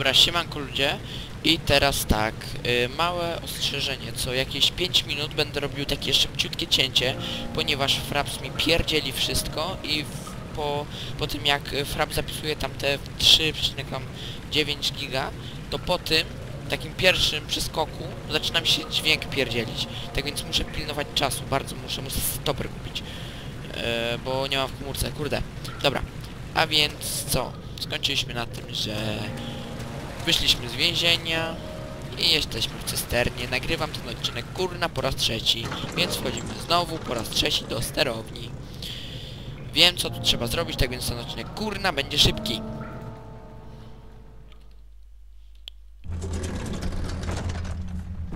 Dobra, siemanko ludzie. I teraz tak, y, małe ostrzeżenie, co jakieś 5 minut będę robił takie szybciutkie cięcie, ponieważ Fraps mi pierdzieli wszystko i w, po, po tym jak y, Frap zapisuje tam te 3,9 giga, to po tym, takim pierwszym przeskoku, zaczyna mi się dźwięk pierdzielić. Tak więc muszę pilnować czasu, bardzo muszę, muszę stoper kupić, e, bo nie mam w komórce, kurde. Dobra, a więc co? Skończyliśmy na tym, że wyszliśmy z więzienia i jesteśmy w cysternie. Nagrywam ten odcinek kurna po raz trzeci, więc wchodzimy znowu po raz trzeci do sterowni. Wiem co tu trzeba zrobić, tak więc ten odcinek kurna będzie szybki.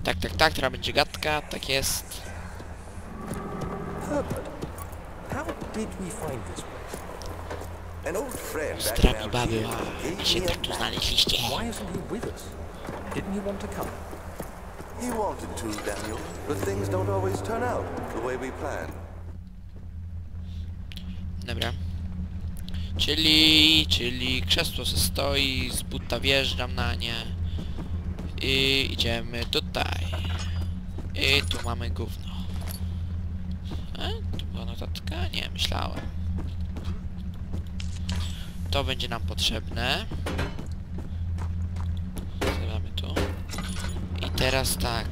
Tak, tak, tak, teraz będzie gadka, tak jest. How did we find this Strami baby, a się tak tu znaleźliście. Why isn't he with us? Didn't he want to come? He wanted to, Daniel, but things don't always turn out the way we plan. Dobra. Czyli, czyli krzesło se stoi, z buta wjeżdżam na nie. I idziemy tutaj. I tu mamy gówno. E? Tu była notatka? Nie, myślałem. To będzie nam potrzebne. Stawiamy tu. I teraz tak.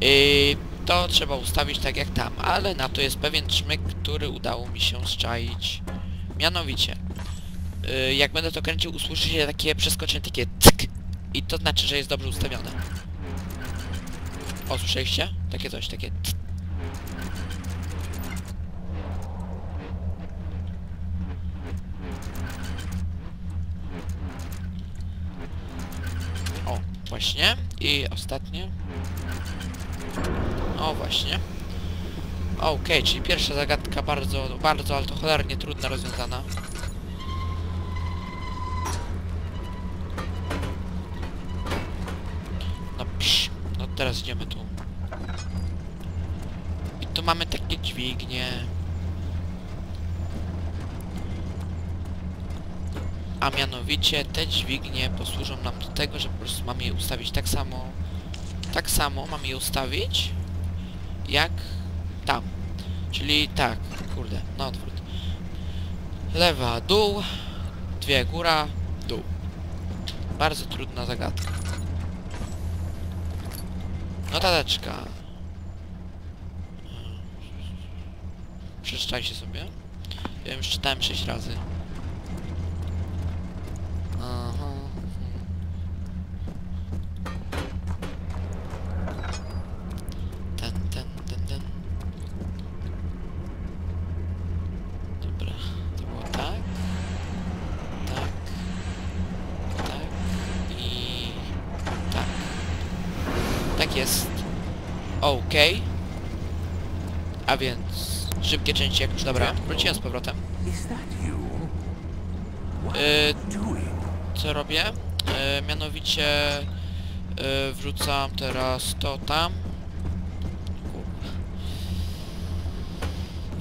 Yy, to trzeba ustawić tak jak tam, ale na to jest pewien czmyk, który udało mi się zczaić. Mianowicie, yy, jak będę to kręcił, usłyszycie takie przeskoczenie, takie cyk i to znaczy, że jest dobrze ustawione. O, słyszeliście? Takie coś, takie cyk. O, właśnie. I ostatnie. O właśnie. Okej, czyli pierwsza zagadka bardzo, bardzo, ale to cholernie trudna, rozwiązana. No psz, no teraz idziemy tu. I tu mamy takie dźwignie. A mianowicie te dźwignie posłużą nam do tego, że po prostu mamy je ustawić tak samo. Tak samo mamy je ustawić jak tam. Czyli tak, kurde, na odwrót. Lewa, dół, dwie góra, dół. Bardzo trudna zagadka. Notateczka. Przeczytajcie sobie. Ja już czytałem 6 razy. Aha. Ten, ten, ten, ten. Dobra, to było tak. Tak. Tak. I... Tak. Tak jest. Okej. A więc... Szybkie części jak już... Dobra, wróciłem z powrotem. Y, doing? co robię? E, mianowicie e, wrzucam teraz to tam.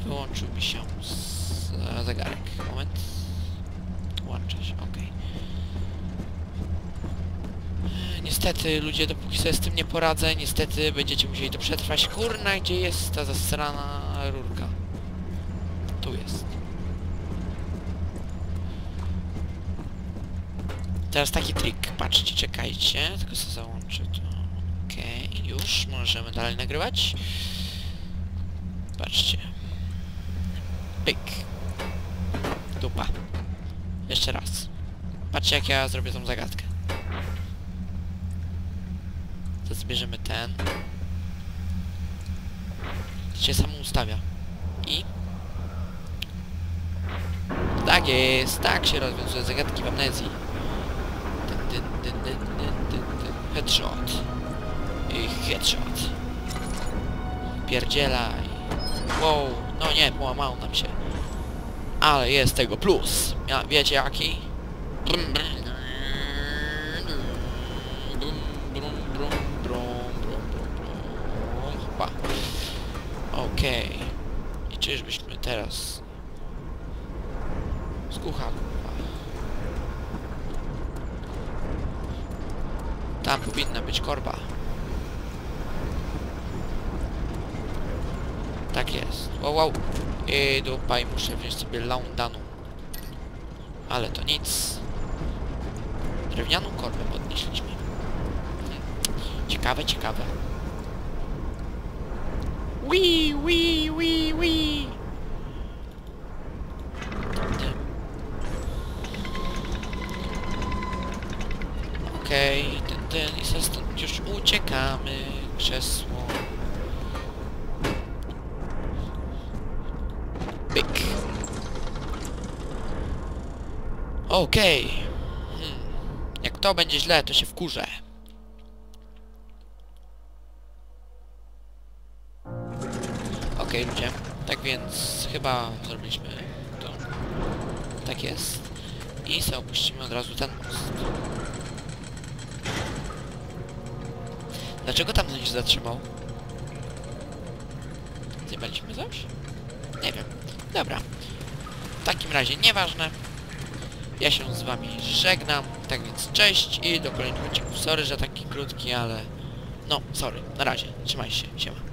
Wyłączył mi się z, zegarek. Moment. Łączę się, okej. E, Niestety ludzie, dopóki sobie z tym nie poradzę, niestety będziecie musieli to przetrwać. Kurna, gdzie jest ta zasrana rurka? Tu jest. Teraz taki trik, patrzcie, czekajcie, tylko sobie załączę to. Okej, już, możemy dalej nagrywać. Patrzcie. Pyk. Dupa. Jeszcze raz. Patrzcie jak ja zrobię tą zagadkę. To zbierzemy ten. Się samo ustawia. I... Tak jest, tak się rozwiązuje zagadki w amnezji. Dyn, dyn, dyn. Headshot. I headshot. Pierdzielaj. Wow, no nie, połamało nam się. Ale jest tego plus. Ja, wiecie jaki? Okej. Okay. I czyżbyśmy teraz... Skucham. Tam powinna być korba. Tak jest. Wow, wow. I dupaj, muszę wziąć sobie laundanu. Ale to nic. Drewnianą korbę podnieśliśmy. Ciekawe, ciekawe. Wii, wii, wii, wii. Okej, ten, ten i stąd już uciekamy. Krzesło. Pyk. Okej. Hmm. Jak to będzie źle, to się wkurzę. Okej ludzie, tak więc chyba zrobiliśmy to. Tak jest. I sobie opuścimy od razu ten most. Dlaczego tam się zatrzymał? Zjebaliśmy coś? Nie wiem. Dobra. W takim razie nieważne. Ja się z wami żegnam. Tak więc cześć i do kolejnych odcinków. Sorry, że taki krótki, ale... No, sorry. Na razie. Trzymaj się. Siema.